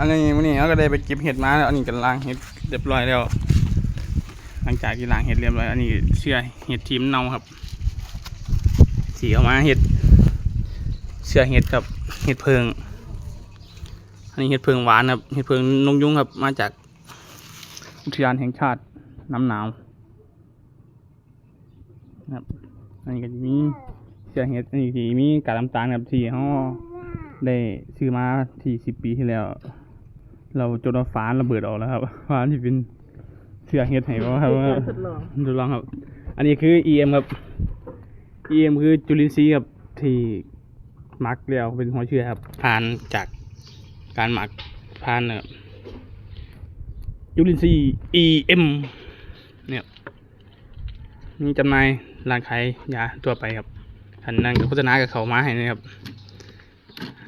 อันนี้วันนี้เราก็ได้ไปเก็บเห็ดมาแล้วอันนี้กันล้างเห็ดเรียบร้อยแล้ว หลังจากที่ล้างเห็ดเรียบร้อยอันนี้เชื่อเห็ดทีมนเนาครับสีออกมาเห็ดเชื่อเห็ดกับเห็ดเพิง อันนี้เห็ดเพิงหวานครับเห็ดเพิงนงยุงครับมาจากอุทยานแห่งชาติน้ำหนาวนะครับอันนี้ก็มีเชื่อเห็ดอันนี้มีกากน้ำตาลครับที่เขาได้ซื้อมาที่สิบปีที่แล้ว เราจนเอาฝานระเบิดออกแล้วครับฝานที่เป็นเชื่อเห็ดให้เขาครับว่าทดลองทดลองครับ อันนี้คือ EM ครับ EM คือจุลินทรีย์ครับที่หมักแล้วเป็นหัวเชื้อครับผ่านจากการหมักผ่านนะครับจุลินทรีย์ EM เนี่ยมีจำหน่ายร้านขายยาทั่วไปครับท่านนั่นก็โฆษณากับเขามาให้นะครับ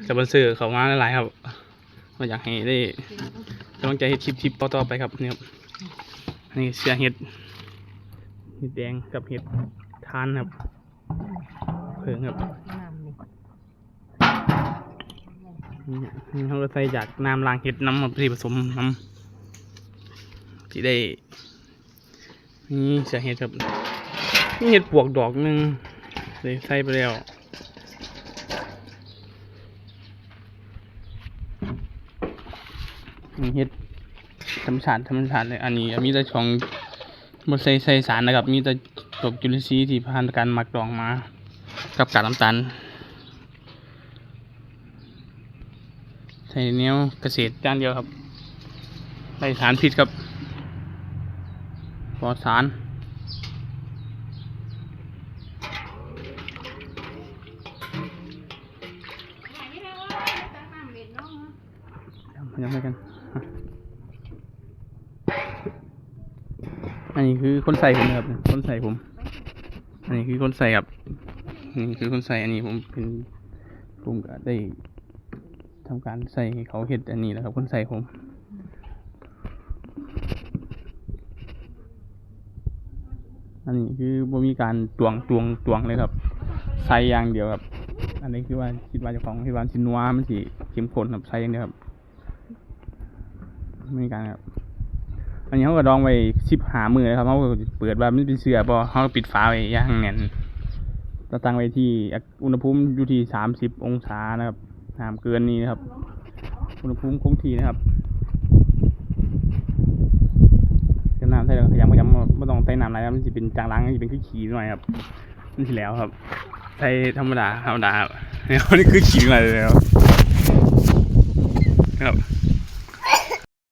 จะบันซื้อเขามาหลายๆครับ มาอยากให้ได้กำลังใจให้คลิปคลิปต่อๆไปครับนี่ครับนนี้เสือเห็ดเห็ดแดงกับเห็ดทานครับเพิงครับนี่เขาก็ใส่จากน้ำล้างเห็ดน้ำมาผสมน้ำที่ได้นี่เสือเห็ดครับนี่เห็ดปวกดอกหนึ่งเลยใส่ไปแล้ว นี่เห็ดธรรมชาติธรรมชาติเลยอันนี้มีแต่ของบดใส่ใส่สารนะครับ มีแต่ตกจุลินทรีย์ที่ผ่านการหมักดองมา กับกากน้ำตาลใส่แนวเกษตรจานเดียวครับใส่สารพิษครับปลอดสารยังไม่กัน อันนี้คือคนใส่ผมนะครับ คนใส่ผม อันนี้คือคนใส่ครับนี่คือคนใส่อันนี้ผมเป็นผมก็ได้ทำการใส่เขาเห็ดอันนี้แหละครับ คนใส่ผมอันนี้คือบ่มีการตวงตวงตวงเลยครับใส่อย่างเดียวครับ อันนี้คือว่าคิดว่าจะของที่ว่าชินัวมันสิเข้มข้นครับใส่อย่างเดียวครับ ม่มีการครับอันนี้เขาก็ดองไว้สิบหามือนะครับเขาก็เปิดว่ามันเป็นเสือพอเขาปิดฝาไว้ย่างแน่นเราตั้งไว้ที่อุณหภูมิอยู่ที่สามสิบองศานะครับห้ามเกินนี้นะครับ อุณหภูมิคงที่นะครับเติมน้ำใส่แล้วขยำขยำไม่ต้องใส่น้ำอะไรนะมันจะเป็นจางล้างนจะเป็นขี้ขี้หน่อยครับนี่สิแล้วครับใส่ธรรมดาธรรมดาครับเนี่ยนี่คือขี้อะไรเลยครับครับ